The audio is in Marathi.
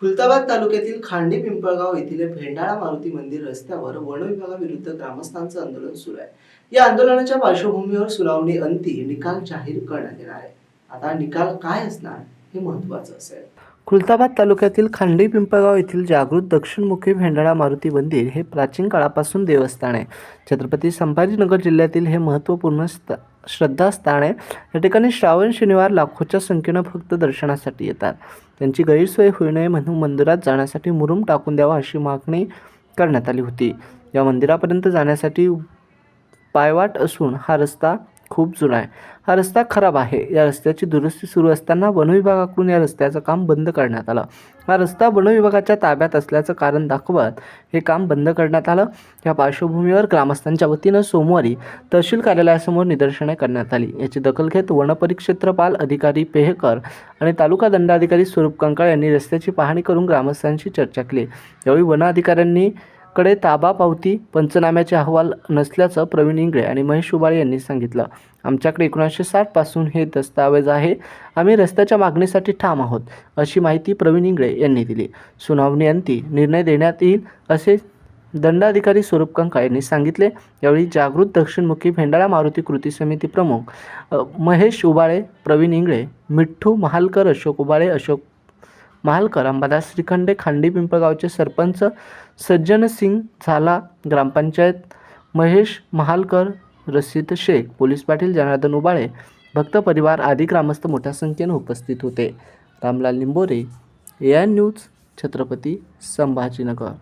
खुलताबाद तालुक्यातील खांडी पिंपळगाव येथील भेंडाळा मारुती मंदिर रस्त्यावर वनविभागाविरुद्ध ग्रामस्थांचं आंदोलन सुरू आहे. या आंदोलनाच्या पार्श्वभूमीवर सुनावणी अंती निकाल जाहीर करण्यात येणार आहे. आता निकाल काय असणार हे महत्वाचं असेल. खुलताबाद तालुक्यातील खांडी पिंपळगाव येथील जागृत दक्षिणमुखी भेंडाळा मारुती मंदिर हे प्राचीन काळापासून देवस्थान आहे. छत्रपती संभाजीनगर जिल्ह्यातील हे महत्त्वपूर्ण स्त श्रद्धास्थान आहे. या ठिकाणी श्रावण शनिवार लाखोच्या संख्येनं भक्त दर्शनासाठी येतात. त्यांची गैरसोय होऊ नये म्हणून मंदिरात जाण्यासाठी मुरुम टाकून द्यावा अशी मागणी करण्यात आली होती. या मंदिरापर्यंत जाण्यासाठी पायवाट असून हा रस्ता खूप जुना आहे. हा रस्ता खराब आहे. या रस्त्याची दुरुस्ती सुरू असताना वनविभागाकडून या रस्त्याचं काम बंद करण्यात आलं. हा रस्ता वनविभागाच्या ताब्यात असल्याचं कारण दाखवत हे काम बंद करण्यात आलं. या पार्श्वभूमीवर ग्रामस्थांच्या वतीनं सोमवारी तहसील कार्यालयासमोर निदर्शने करण्यात आली. याची दखल घेत वनपरिक्षेत्रपाल अधिकारी पेहकर आणि तालुका दंडाधिकारी स्वरूप कंकाळ यांनी रस्त्याची पाहणी करून ग्रामस्थांशी चर्चा केली. यावेळी वन अधिकाऱ्यांनी कडे ताबा पावती पंचनाम्याचे अहवाल नसल्याचं प्रवीण इंगळे आणि महेश उबाळे यांनी सांगितलं. आमच्याकडे एकोणीसशे साठपासून हे दस्तावेज आहे. आम्ही रस्त्याच्या मागणीसाठी ठाम आहोत अशी माहिती प्रवीण इंगळे यांनी दिली. सुनावणी अंती निर्णय देण्यात येईल असे दंडाधिकारी स्वरूप कंका यांनी सांगितले. यावेळी जागृत दक्षिणमुखी भेंडाळा मारुती कृती समिती प्रमुख महेश उबाळे प्रवीण इंगळे मिठ्ठू महालकर अशोक उबाळे अशोक महालकर अंबादास श्रीखंडे खांडी पिंपळगावचे सरपंच सज्जन सिंग झाला ग्रामपंचायत. महेश महालकर रशीद शेख पोलीस पाटील जनार्दन उबाळे भक्त परिवार आदी ग्रामस्थ मोठ्या संख्येने उपस्थित होते. Ramlal Limbore A I news Chhatrapati Sambhajinagar.